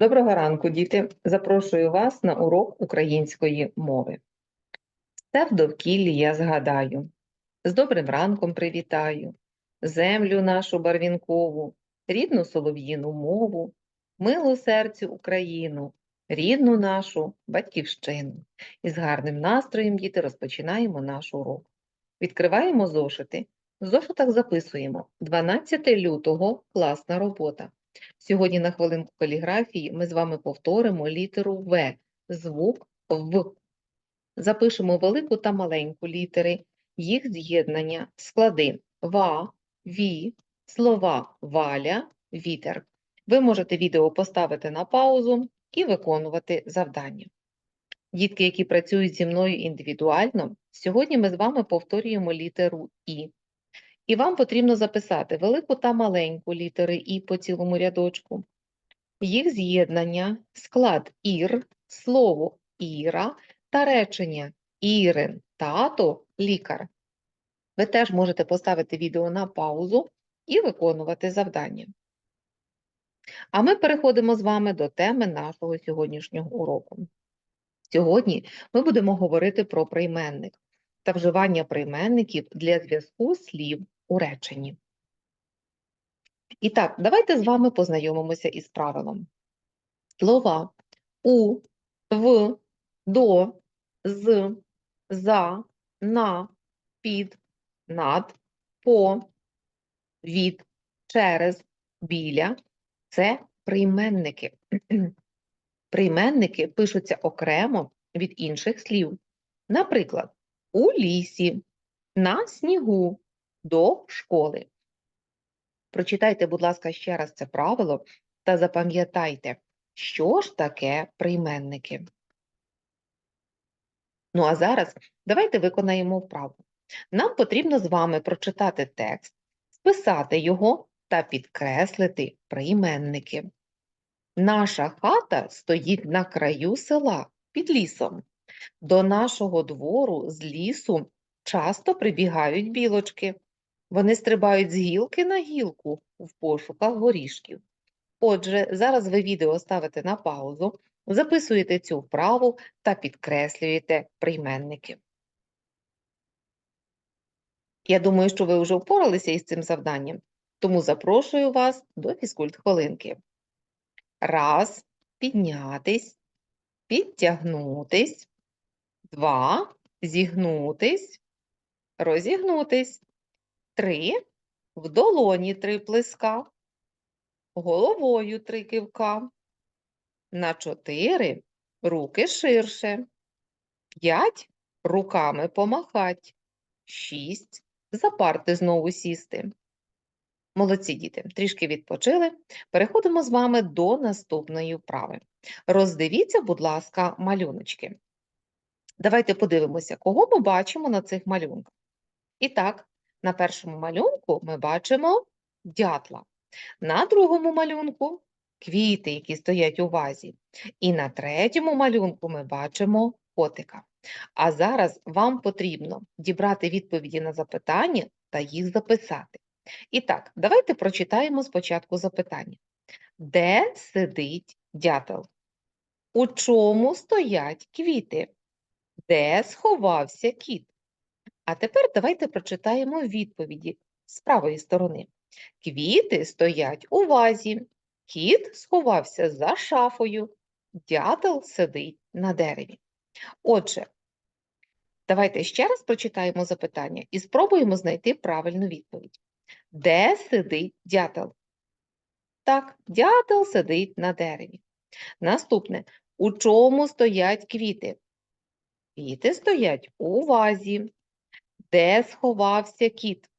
Доброго ранку, діти! Запрошую вас на урок української мови. Все в довкіллі я згадаю, з добрим ранком привітаю, землю нашу барвінкову, рідну солов'їну мову, милу серцю Україну, рідну нашу батьківщину. І з гарним настроєм, діти, розпочинаємо наш урок. Відкриваємо зошити. В зошитах записуємо 12 лютого класна робота. Сьогодні на хвилинку каліграфії ми з вами повторимо літеру В, звук В. Запишемо велику та маленьку літери, їх з'єднання, склади ва, ві, слова валя, вітер. Ви можете відео поставити на паузу і виконувати завдання. Дітки, які працюють зі мною індивідуально, сьогодні ми з вами повторюємо літеру І. І вам потрібно записати велику та маленьку літери І по цілому рядочку, їх з'єднання, склад ір, слово іра та речення Ірин, тато, лікар. Ви теж можете поставити відео на паузу і виконувати завдання. А ми переходимо з вами до теми нашого сьогоднішнього уроку. Сьогодні ми будемо говорити про прийменник та вживання прийменників для зв'язку слів у реченні. І так, давайте з вами познайомимося із правилом. Слова у, в, до, з, за, на, під, над, по, від, через, біля це прийменники. Прийменники пишуться окремо від інших слів. Наприклад, у лісі, на снігу, до школи. Прочитайте, будь ласка, ще раз це правило та запам'ятайте, що ж таке прийменники. Ну а зараз давайте виконаємо вправу. Нам потрібно з вами прочитати текст, списати його та підкреслити прийменники. Наша хата стоїть на краю села під лісом. До нашого двору з лісу часто прибігають білочки. Вони стрибають з гілки на гілку в пошуках горішків. Отже, зараз ви відео ставите на паузу, записуєте цю вправу та підкреслюєте прийменники. Я думаю, що ви вже впоралися із цим завданням, тому запрошую вас до фізкульт-хвилинки. Раз, піднятись, підтягнутись, два, зігнутись, розігнутись. Три. В долоні три плеска. Головою три кивка. На чотири руки ширше. П'ять руками помахать. Шість за парти знову сісти. Молодці діти, трішки відпочили. Переходимо з вами до наступної вправи. Роздивіться, будь ласка, малюночки. Давайте подивимося, кого ми бачимо на цих малюнках. І так, на першому малюнку ми бачимо дятла, на другому малюнку квіти, які стоять у вазі. І на третьому малюнку ми бачимо котика. А зараз вам потрібно дібрати відповіді на запитання та їх записати. І так, давайте прочитаємо спочатку запитання. Де сидить дятел? У чому стоять квіти? Де сховався кіт? А тепер давайте прочитаємо відповіді з правої сторони. Квіти стоять у вазі, кіт сховався за шафою, дятел сидить на дереві. Отже, давайте ще раз прочитаємо запитання і спробуємо знайти правильну відповідь. Де сидить дятел? Так, дятел сидить на дереві. Наступне. У чому стоять квіти? Квіти стоять у вазі. Де сховався кіт?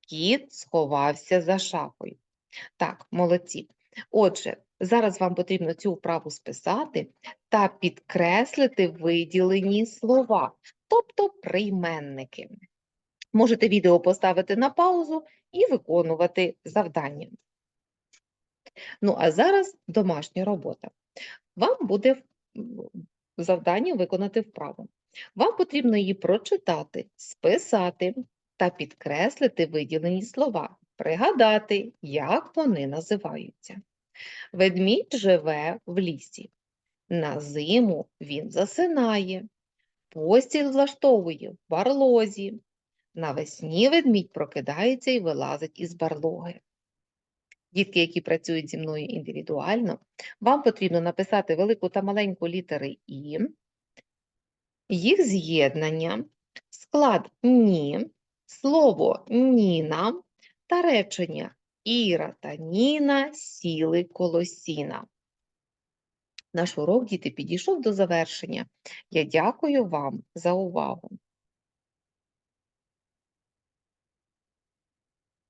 Кіт сховався за шафою. Так, молодці. Отже, зараз вам потрібно цю вправу списати та підкреслити виділені слова, тобто прийменники. Можете відео поставити на паузу і виконувати завдання. Ну, а зараз домашня робота. Вам буде завдання виконати вправу. Вам потрібно її прочитати, списати та підкреслити виділені слова, пригадати, як вони називаються. Ведмідь живе в лісі. На зиму він засинає, постіль влаштовує в барлозі. Навесні ведмідь прокидається і вилазить із барлоги. Дітки, які працюють зі мною індивідуально, вам потрібно написати велику та маленьку літери І, їх з'єднання, склад ні, слово Ніна та речення Іра та Ніна сіли коло сіна. Наш урок, діти, підійшов до завершення. Я дякую вам за увагу.